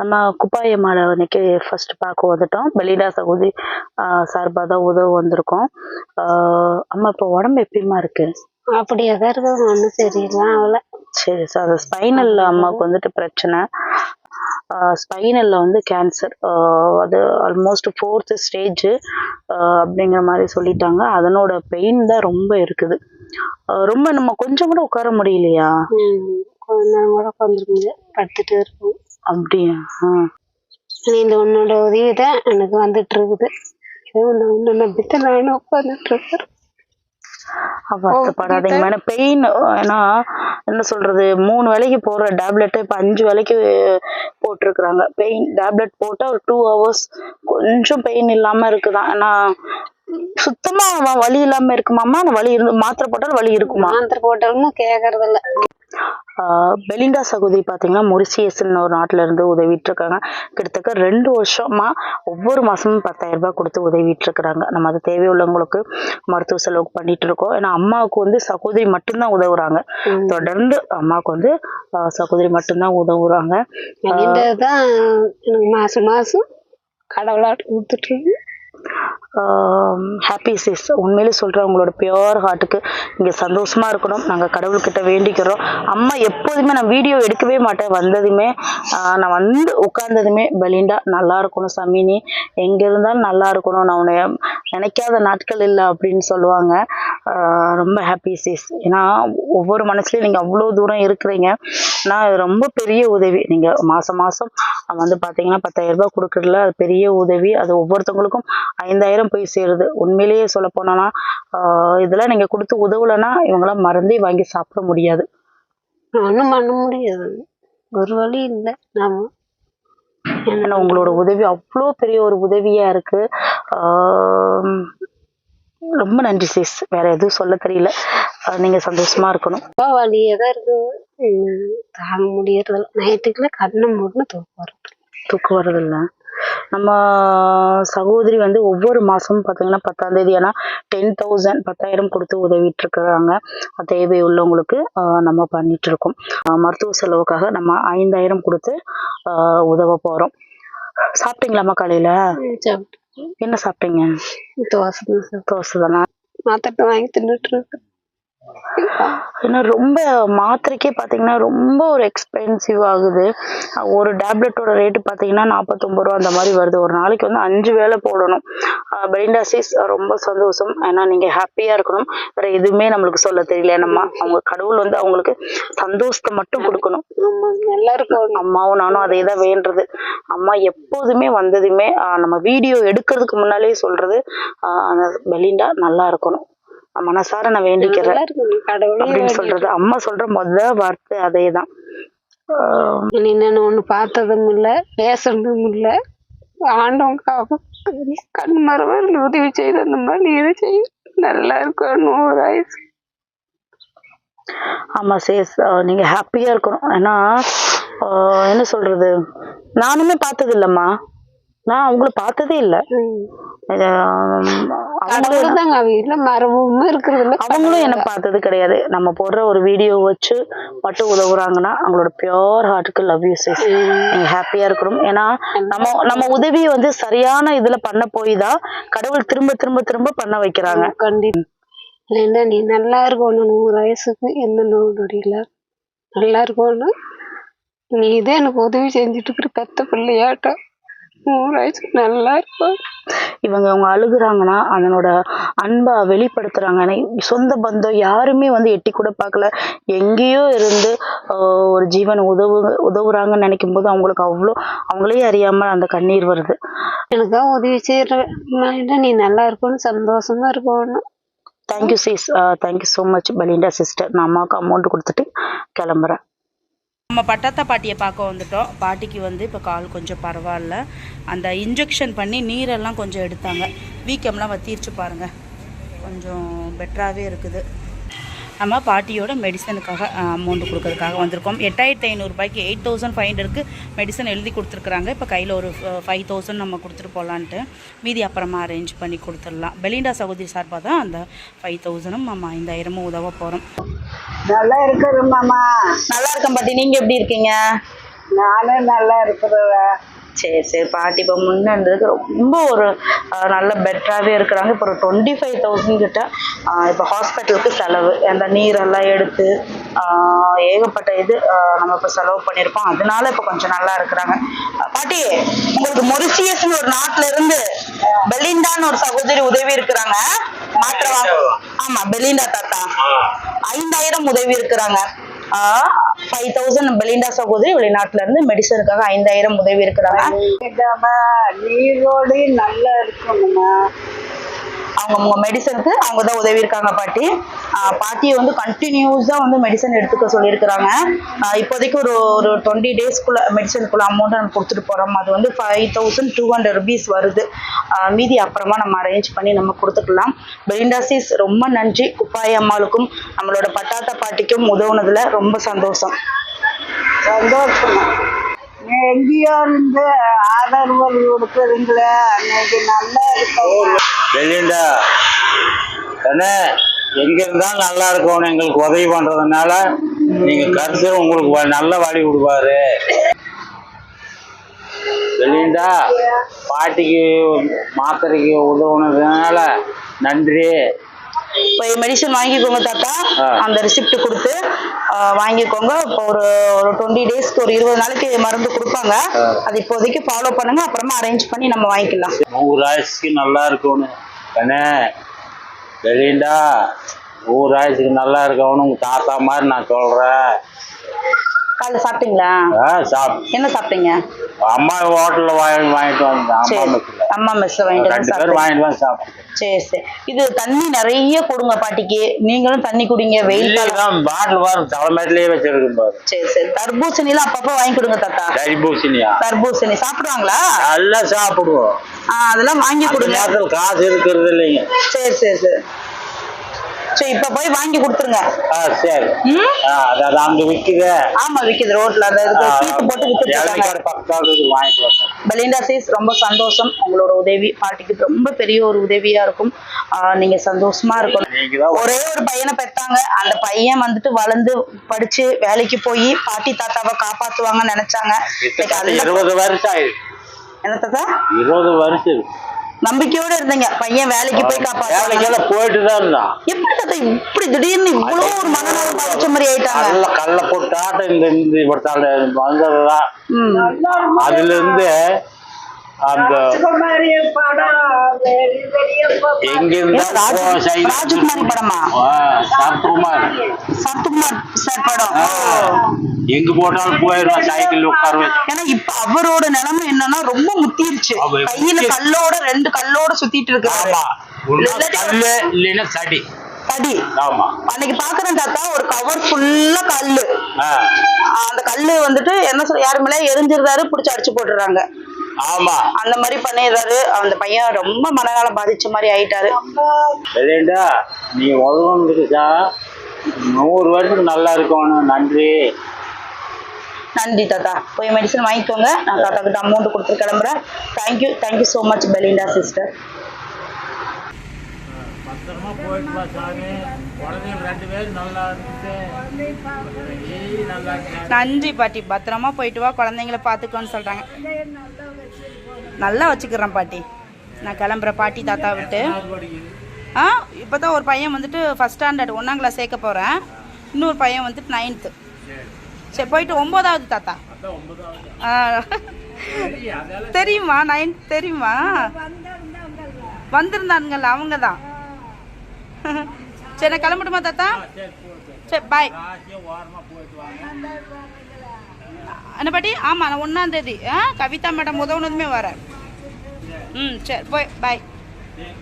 நம்ம குப்பாய மாலை அன்னைக்கு ஃபர்ஸ்ட் பார்க்க வந்துட்டோம். பெலிடா சகோதரி சார்பாக தான் உதவ வந்திருக்கோம். அம்மா இப்போ உடம்பு எப்படிமா இருக்கு? அப்படியே? தான் இருக்குது ஒன்றும் சரியில்லை அவளை. சரி சார் அது ஸ்பைனல்ல அம்மாவுக்கு வந்துட்டு பிரச்சனை. ஸ்பைனல்ல வந்து கேன்சர் அது ஆல்மோஸ்ட் ஃபோர்த்து ஸ்டேஜ் அப்படிங்கிற மாதிரி சொல்லிட்டாங்க. அதனோட பெயின் தான் ரொம்ப இருக்குது. ரொம்ப நம்ம கொஞ்சம் கூட உட்கார முடியலையா? கொஞ்ச நேரம் கூட உட்காந்துருக்குது படுத்துட்டு இருக்கும். அப்படியா. நீ இந்த உன்னோட உதவி தான் எனக்கு வந்துட்டு இருக்குது. வருத்தப்படாதீங்க மேடம் பெயின் ஏன்னா என்ன சொல்றது மூணு வேலைக்கு போடுற டேப்லெட்டை இப்போ அஞ்சு வேலைக்கு போட்டிருக்கிறாங்க. பெயின் டேப்லெட் போட்டால் ஒரு டூ ஹவர்ஸ் கொஞ்சம் பெயின் இல்லாம இருக்குதான். ஏன்னா சுத்தமா வ- வலி இல்லாம இருக்குமாமா அந்த வலி இருந்து மாத்திரை போட்டாலும் வலி இருக்குமா? மாத்திரை போட்டாலும் கேட்கறது இல்ல ஆஹ் பெலிண்டா சகோதரி பார்த்தீங்கன்னா மொரிசியஸ்ன்னு ஒரு நாட்டுல இருந்து உதவிட்டு இருக்காங்க கிட்டத்தட்ட ரெண்டு வருஷமா ஒவ்வொரு மாசமும் பத்தாயிரம் ரூபாய் கொடுத்து உதவிட்டு இருக்கிறாங்க நம்ம அது தேவையுள்ளவங்களுக்கு மருத்துவ செலவுக்கு பண்ணிட்டு இருக்கோம் ஏன்னா அம்மாவுக்கு வந்து சகோதரி மட்டும்தான் உதவுறாங்க. தொடர்ந்து அம்மாவுக்கு வந்து ஆஹ் சகோதரி மட்டும்தான் உதவுறாங்க. எனக்கு மாசம் மாசம் கடவுளாட்டு கொடுத்துட்டு ஹாப்பி சிஸ் உண்மையிலே சொல்கிறேன் உங்களோட பியோர் ஹார்ட்டுக்கு இங்கே சந்தோஷமாக இருக்கணும். நாங்கள் கடவுள்கிட்ட வேண்டிக்கிறோம். அம்மா எப்போதுமே நான் வீடியோ எடுக்கவே மாட்டேன். வந்ததுமே நான் வந்து உட்கார்ந்ததுமே பலிண்டா நல்லா இருக்கணும் சாமி நீ எங்கே இருந்தாலும் நல்லா இருக்கணும். நான் உன்னை நினைக்காத நாட்கள் இல்லை அப்படின்னு சொல்லுவாங்க. ரொம்ப ஹாப்பி சிஸ் ஏன்னா ஒவ்வொரு மனசுலையும் நீங்கள் அவ்வளோ தூரம் இருக்கிறீங்க. நான் ரொம்ப பெரிய உதவி. நீங்கள் மாதம் மாதம் வந்து பார்த்தீங்கன்னா பத்தாயிரம் ரூபாய் கொடுக்குறதுல அது பெரிய உதவி. அது ஒவ்வொருத்தவங்களுக்கும் ஐந்தாயிரம் போய் சேருது. உண்மையிலேயே சொல்ல போனோம்னா இதெல்லாம் நீங்கள் கொடுத்து உதவலைன்னா இவங்களாம் மருந்தே வாங்கி சாப்பிட முடியாது. ஒன்றும் பண்ண முடியாது. ஒரு வழி இல்லை. நாம. ஏன்னா உங்களோட உதவி அவ்வளோ பெரிய ஒரு உதவியா இருக்கு. ஆஹ் ரொம்ப நன்றி சிஸ் வேற எதுவும் சொல்ல தெரியல. நீங்க சந்தோஷமா இருக்கணும். ரொம்ப வலியே தான் இருக்குது ம், தாங்க முடியறதில்ல. நைட்டுக்குள்ள கண்ணை மூடனு தூக்கம் வருது தூக்கம் வர்றதில்ல நம்ம சகோதரி வந்து ஒவ்வொரு மாசமும் பார்த்தீங்கன்னா பத்தாம் தேதி ஆனா டென் தௌசண்ட் பத்தாயிரம் கொடுத்து உதவிட்டு இருக்கிறாங்க தேவை உள்ளவங்களுக்கு நம்ம பண்ணிட்டு இருக்கோம் மருத்துவ செலவுக்காக நம்ம ஐந்தாயிரம் கொடுத்து உதவ போறோம். சாப்பிட்டீங்களாம்மா காலையில? என்ன சாப்பிட்டீங்க? தோசை தோசை தானே? மாத்திரை வாங்கி தின்னுட்டு இருக்கு ஏன்னா ரொம்ப மாத்திரைக்கே பார்த்தீங்கன்னா ரொம்ப ஒரு எக்ஸ்பென்சிவ் ஆகுது. ஒரு டேப்லெட்டோட ரேட்டு பார்த்தீங்கன்னா நாற்பத்தொம்பது ரூபா அந்த மாதிரி வருது. ஒரு நாளைக்கு வந்து அஞ்சு வேளை போடணும். பெரிண்டாசிஸ் ரொம்ப சந்தோஷம். ஏன்னா நீங்கள் ஹாப்பியாக இருக்கணும். வேற எதுவுமே நம்மளுக்கு சொல்ல தெரியல. நம்ம அவங்க கடவுள் வந்து அவங்களுக்கு சந்தோஷத்தை மட்டும் கொடுக்கணும். நல்லா இருக்கும் அம்மாவும் நானும் அதே தான் வேண்டுறது. அம்மா எப்போதுமே வந்ததுமே நம்ம வீடியோ எடுக்கிறதுக்கு முன்னாலே சொல்றது ஆஹ் அந்த பெலிண்டா நல்லா இருக்கணும். மனசார நான் வேண்டிக்கிறேன் நல்லா இருக்கும் கடவுளே அப்படின்னு சொல்றது. அம்மா சொல்ற முத வார்த்தை அதேதான். ஆஹ் நீ என்னன்னு ஒண்ணு பார்த்ததும் இல்ல பேசுறதும் இல்ல. ஆண்டவங்க கண் மரவர் உதவி செய்து அந்த மாதிரி நீ எது செய்ய. நல்லா இருக்கும் நூறு ஆயுசு. ஆமா சேஸ் நீங்க ஹாப்பியா இருக்கணும். ஏன்னா என்ன சொல்றது? நானுமே பார்த்தது இல்லம்மா நான் அவங்கள பார்த்ததே இல்லை. அவங்களும் என்ன பார்த்தது கிடையாது. நம்ம போடுற ஒரு வீடியோ வச்சு மட்டும் உதவுறாங்கன்னா அவங்களோட பியோர் ஹார்ட்டுக்கு லவ் யூ சேஸ் நீங்க ஹாப்பியா இருக்கணும். ஏன்னா நம்ம நம்ம உதவியை வந்து சரியான இதுல பண்ண போய் தான் கடவுள் திரும்ப திரும்ப திரும்ப பண்ண வைக்கிறாங்க. கண்டிப்பா. இல்லைன்னா நீ நல்லா இருக்கணும் நூறு வயசுக்கு எந்த நோய் நொடி இல்ல நல்லா இருக்கணும் நீ தான் எனக்கு உதவி செஞ்சுட்டு இருக்கிற பெத்த பிள்ளையாட்டம் நல்லா இருக்கும் இவங்க அவங்க அழுகுறாங்கன்னா அதனோட அன்பை வெளிப்படுத்துறாங்க ஏன்னா சொந்த பந்தம் யாருமே வந்து எட்டி கூட பார்க்கல. எங்கேயோ இருந்து ஒரு ஜீவன் உதவு உதவுறாங்கன்னு நினைக்கும் போது அவங்களுக்கு அவ்வளோ அவங்களே அறியாம அந்த கண்ணீர் வருது. எனக்கா உதவி மாதிரி நீ நல்லா இருக்கணும் சந்தோஷமா இருக்கணும் thank you sis thank you so much Belinda sister நான் அம்மாவுக்கு அமௌண்ட் கொடுத்துட்டு கிளம்புறேன். நம்ம பட்டாத்தா பாட்டியை பார்க்க வந்துட்டோம். பாட்டிக்கு வந்து இப்போ கால் கொஞ்சம் பரவாயில்ல. அந்த இன்ஜெக்ஷன் பண்ணி நீரெல்லாம் கொஞ்சம் எடுத்தாங்க. வீக்கம்லாம் வத்திருச்சு பாருங்கள் கொஞ்சம் பெட்டராகவே இருக்குது. நம்ம பாட்டியோட மெடிசனுக்காக அமௌண்ட் கொடுக்கறதுக்காக வந்திருக்கோம். எட்டாயிரத்தி ஐநூறுரூபாய்க்கு எயிட் தௌசண்ட் ஃபைவ் ஹண்ட்ரட்க்கு மெடிசன் எழுதி கொடுத்துருக்குறாங்க. இப்போ கையில் ஒரு ஃபைவ் தௌசண்ட் நம்ம கொடுத்துட்டு போகலான்ட்டு மீதி அப்புறமா அரேஞ்ச் பண்ணி கொடுத்துடலாம். பெலிண்டா சகோதரி சார்பாக தான் அந்த ஃபைவ் தௌசண்டும் நம்ம ஐந்தாயிரமும் உதவ போகிறோம் நல்லா இருக்கிறோம் மாமா. நல்லா இருக்கேன் பாட்டி. நீங்கள் எப்படி இருக்கீங்க? நானும் நல்லா இருக்கிறேன். சரி சரி பாட்டி இப்போ முன்ன இருந்ததுக்கு ரொம்ப ஒரு நல்ல பெட்டராகவே இருக்கிறாங்க. இப்போ ஒரு டுவெண்ட்டி ஃபைவ் தௌசண்ட் கிட்ட இப்போ ஹாஸ்பிட்டலுக்கு செலவு. அந்த நீரெல்லாம் எடுத்து ஏகப்பட்ட இது நம்ம இப்போ செலவு பண்ணியிருப்போம் அதனால இப்போ கொஞ்சம் நல்லா இருக்கிறாங்க. பாட்டி உங்களுக்கு மொரிசியஸ்னு ஒரு நாட்டுல இருந்து பெலிண்டான்னு ஒரு சகோதரி உதவி இருக்கிறாங்க. வாங்க ஆமா பெலிண்டா தாத்தா. ஐந்தாயிரம் உதவி இருக்கிறாங்க. ஃபைவ் தௌசண்ட் பெலிண்டா சகோதரி வெளிநாட்டுல இருந்து மெடிசனுக்காக ஐந்தாயிரம் உதவி இருக்கிறாங்க. நீரோடு நல்லா இருக்கணுமா அவங்க மெடிசனுக்கு அவங்க தான் உதவி இருக்காங்க பாட்டி. பாட்டியை வந்து கண்டினியூஸா வந்து மெடிசன் எடுத்துக்க சொல்லியிருக்கிறாங்க. இப்போதைக்கு ஒரு ஒரு டுவெண்ட்டி டேஸ்க்குள்ள மெடிசனுக்குள்ள அமௌண்ட் நம்ம கொடுத்துட்டு போறோம். அது வந்து five thousand two hundred rupees வருது. மீதி அப்புறமா நம்ம அரேஞ்ச் பண்ணி நம்ம கொடுத்துக்கலாம். பிரிண்டாசிஸ் ரொம்ப நன்றி. குப்பாய் அம்மாளுக்கும் நம்மளோட பட்டாத்த பாட்டிக்கும் உதவுனதுல ரொம்ப சந்தோஷம். சந்தோஷம். எங்கேயோ இருந்து ஆதரவு கொடுக்குறீங்களே அன்னைக்கு நல்லா இருக்கும் பெலிண்டா அண்ணே எங்க இருந்தாலும் நல்லா இருக்கணும். எங்களுக்கு உதவி பண்றதுனால நீங்க கருத்து உங்களுக்கு நல்ல வழி விடுவாரு வெளியண்டா பாட்டிக்கு மாத்திரைக்கு உதவுனதுனால நன்றி. போய் மெடிசன் வாங்கிக்கோங்க தாத்தா. அந்த ரிசிப்ட் கொடுத்து வாங்கிக்கோங்க. இப்போ ஒரு ஒரு டுவெண்ட்டி டேஸ்க்கு ஒரு இருபது நாளைக்கு மருந்து கொடுப்பாங்க. அது இப்போதைக்கு ஃபாலோ பண்ணுங்க. அப்புறமா அரேஞ்ச் பண்ணி நம்ம வாங்கிக்கலாம். நூறு ஆயுசுக்கு நல்லா இருக்கணும். அண்ணே பெலிண்டா நூறு ஆயுசுக்கு நல்லா இருக்கணும் உங்க தாத்தா மாதிரி நான் சொல்றேன். காலைல சாப்பிட்டீங்களா? ஆ, சாப் என்ன சாப்பிட்டீங்க? அம்மா ஹோட்டல்ல வாங்கி வாங்கிட்டு வந்தேன். அம்மா மெஸ் வாங்கிட்டு வாங்கிட்டு வந்து சாப்பிட்டேன். சரி சரி. இது தண்ணி நிறைய கொடுங்க பாட்டிக்கு. நீங்களும் தண்ணி குடிங்க. வெயில் பாட்டில் பாரு தலைமையிலேயே வச்சிருக்கு பாரு. சரி சரி. தர்பூசணிலாம் அப்பப்போ வாங்கி கொடுங்க தாத்தா. தர்பூசணியா? தர்பூசணி. சாப்பிடுவாங்களா? நல்லா சாப்பிடுவோம். அதெல்லாம் வாங்கி கொடுங்க. காசு இருக்கிறது இல்லைங்க. சரி சரி சரி. சரி இப்ப போய் வாங்கி கொடுத்துருங்க. ஆ சரி. அது அங்க விக்குது. ஆமா விக்குது ரோட்ல. அந்த இதுக்கு சீட்டு போட்டு வித்துட்டு பெலிண்டா சீஸ் ரொம்ப சந்தோஷம். உங்களோட உதவி பாட்டிக்கு ரொம்ப பெரிய ஒரு உதவியா இருக்கும். நீங்க சந்தோஷமா இருக்கணும். ஒரே ஒரு பையனை பெத்தாங்க. அந்த பையன் வந்துட்டு வளர்ந்து படிச்சு வேலைக்கு போய் பாட்டி தாத்தாவை காப்பாத்துவாங்கன்னு நினைச்சாங்க. இருபது வருஷம் என்ன தாத்தா? இருபது வருஷம். நம்பிக்கையோட இருந்தீங்க. பையன் வேலைக்கு போய் வேலைக்கெல்லாம் போயிட்டு தான் இருந்தான். எப்படி தாத்தா இப்படி திடீர்னு இவ்வளவு ஒரு மனநலம் பாதிச்ச மாதிரி ஆயிட்டாங்க. கல்ல கல்ல போட்டாட்டம் இந்த இந்த இவர்த்தால வந்ததுதான். அதுல இருந்து அந்த ராஜகுமாரி படம்? சரத்குமார். சரத்குமார் சார் படம். எங்க போட்டாலும் போயிடுவான் சைக்கிள் உட்கார வச்சு ஏன்னா இப்ப அவரோட நிலைமை என்னன்னா ரொம்ப முத்திருச்சு. கையில கல்லோட ரெண்டு கல்லோட சுத்திட்டு இல்லாட்டி கல்லு இல்லைன்னா சடி. தடி ஆமா. அன்னைக்கு பாக்குறேன் தாத்தா ஒரு கவர் ஃபுல்லா கல்லு. அந்த கல்லு வந்துட்டு என்ன சொல்ற யாரு மேல எரிஞ்சிருந்தாரு புடிச்சு அடிச்சு போட்டுறாங்க. அந்த மாதிரி பண்ணிடுறாரு அந்த பையன் ரொம்ப மனநலம் பாதிச்ச மாதிரி ஆயிட்டாரு. நீ உதவுனதுக்கு சார் நூறு வருஷத்துக்கு நல்லா இருக்கணும் நன்றி. நன்றி தாத்தா. போய் மெடிசன் வாங்கிக்கோங்க. நான் தாத்தா கிட்ட அமௌண்ட் கொடுத்து கிளம்புறேன் thank you thank you so much Belinda sister பத்திரமா போயிட்டு வா சாமி. குழந்தைங்க ரெண்டு பேரும் நல்லா இருந்துச்சு நன்றி பாட்டி. பத்திரமா போயிட்டு வா. குழந்தைங்கள பார்த்துக்கோன்னு சொல்றாங்க. நல்லா வச்சுக்கிறேன் பாட்டி. நான் கிளம்புறேன். பாட்டி தாத்தா விட்டு. ஆ இப்போ தான் ஒரு பையன் வந்துட்டு ஃபஸ்ட் ஸ்டாண்டர்ட் ஒன்றாம் கிளாஸ் சேர்க்க போகிறேன் இன்னொரு பையன் வந்துட்டு நைன்த்து சரி. போயிட்டு ஒம்போதாவது தாத்தா. ஆ. தெரியுமா? நைன்த் தெரியுமா? வந்திருந்தானுங்கல்ல அவங்க தான் சரி நான் கிளம்பட்டுமா தாத்தா? சரி பாய் என்ன பாட்டி? ஆமாம் நான் ஒன்றாம் தேதி. ஆ கவிதா மேடம் உதவுனதுமே வரேன். ம் சரி போய் பாய் ம்.